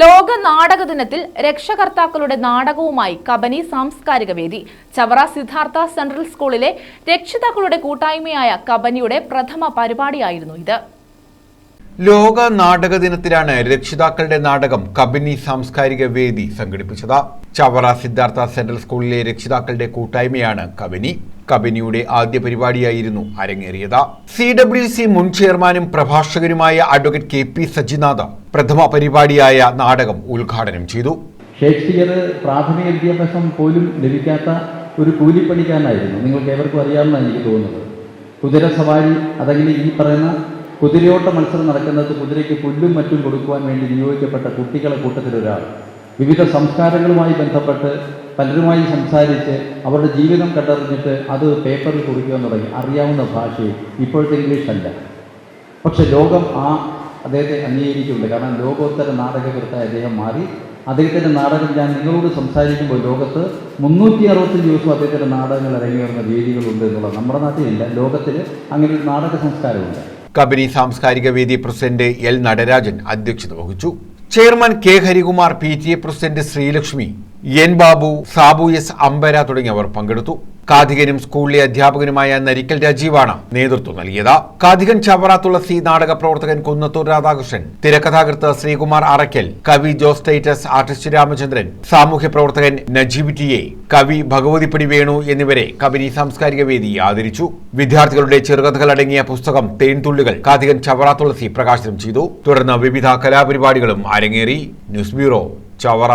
ലോക നാടക ദിനത്തിൽ രക്ഷകർത്താക്കളുടെ നാടകവുമായി കബനി സാംസ്കാരിക വേദി. ചവറ സിദ്ധാർത്ഥ സെൻട്രൽ സ്കൂളിലെ രക്ഷിതാക്കളുടെ കൂട്ടായ്മയായ കബനിയുടെ പ്രഥമ പരിപാടിയായിരുന്നു ഇത്. ലോക നാടക ദിനത്തിലാണ് രക്ഷിതാക്കളുടെ നാടകം കബനി സാംസ്കാരിക വേദി സംഘടിപ്പിച്ചത്. ചവറ സിദ്ധാർത്ഥ സെൻട്രൽ സ്കൂളിലെ രക്ഷിതാക്കളുടെ കൂട്ടായ്മയാണ് കബിനി. കബിനിയുടെ ആദ്യ പരിപാടിയായിരുന്നു അരങ്ങേറിയത്. സി ഡബ്ല്യു സി മുൻ ചെയർമാനും പ്രഭാഷകനുമായ അഡ്വക്കേറ്റ് കെ പി സജിനാഥ് പ്രഥമ പരിപാടിയായ നാടകം ഉദ്ഘാടനം ചെയ്തു. ഷേക്സ്പിയർ പ്രാഥമിക വിദ്യാഭ്യാസം പോലും ലഭിക്കാത്ത ഒരു കൂലിപ്പണിക്കാരനായിരുന്നു. നിങ്ങൾക്ക് ഏവർക്കും അറിയാമെന്നാണ് എനിക്ക് തോന്നുന്നത്. കുതിര സവാരി അതങ്ങനെ ഈ പറയുന്ന കുതിരയോട്ട മത്സരം നടക്കുന്നത് കുതിരയ്ക്ക് പുല്ലും മറ്റും കൊടുക്കുവാൻ വേണ്ടി നിയോഗിക്കപ്പെട്ട കുട്ടികളെ കൂട്ടത്തിലൊരാൾ. വിവിധ സംസ്കാരങ്ങളുമായി ബന്ധപ്പെട്ട് പലരുമായി സംസാരിച്ച് അവരുടെ ജീവിതം കണ്ടറിഞ്ഞിട്ട് അത് പേപ്പറിൽ കുറിക്കുവാൻ തുടങ്ങി. അറിയാവുന്ന ഭാഷയിൽ ഇപ്പോഴത്തെ ഇംഗ്ലീഷ് അല്ല. പക്ഷെ ലോകം ആ അദ്ദേഹത്തെ അംഗീകരിക്കുന്നുണ്ട്. കാരണം ലോകോത്തര നാടകകൃത്തായി അദ്ദേഹം മാറി. അദ്ദേഹത്തിന്റെ നാടകം ഞാൻ നിങ്ങളോട് സംസാരിക്കുമ്പോൾ ലോകത്ത് മുന്നൂറ്റി അറുപത്തഞ്ച് ദിവസം അദ്ദേഹത്തിന്റെ നാടകങ്ങൾ ഇറങ്ങി വരുന്ന രീതികളുണ്ട് എന്നുള്ളത് നമ്മുടെ നാട്ടിലില്ല. ലോകത്തിൽ അങ്ങനെ ഒരു നാടക സംസ്കാരമുണ്ട്. കബനി സാംസ്കാരിക വേദി പ്രസിഡന്റ് എൽ നടരാജൻ അധ്യക്ഷത വഹിച്ചു. Chairman K Harikumar P T A president Sreelakshmi N Babu Sabu S Ambara തുടങ്ങിയവർ പങ്കെടുത്തു. കാഥികനും സ്കൂളിലെ അധ്യാപകനുമായ നരിക്കൽ രാജീവാണ് നേതൃത്വം നൽകിയത്. കാഥികൻ ചവറ തുളസി നാടക പ്രവർത്തകൻ കുന്നത്തൂർ രാധാകൃഷ്ണൻ തിരക്കഥാകൃത്ത് ശ്രീകുമാർ അറയ്ക്കൽ കവി ജോസ് ടൈറ്റസ് ആർട്ടിസ്റ്റ് രാമചന്ദ്രൻ സാമൂഹ്യ പ്രവർത്തകൻ നജീബ് കവി ഭഗവതിപ്പടി വേണു എന്നിവരെ കബനി സാംസ്കാരിക വേദി ആദരിച്ചു. വിദ്യാർത്ഥികളുടെ ചെറുകഥകൾ അടങ്ങിയ പുസ്തകം തേൻതുള്ളികൾ കാഥികൻ ചവറ തുളസി പ്രകാശനം ചെയ്തു. തുടർന്ന് വിവിധ കലാപരിപാടികളും അരങ്ങേറി. News bureau Chavara.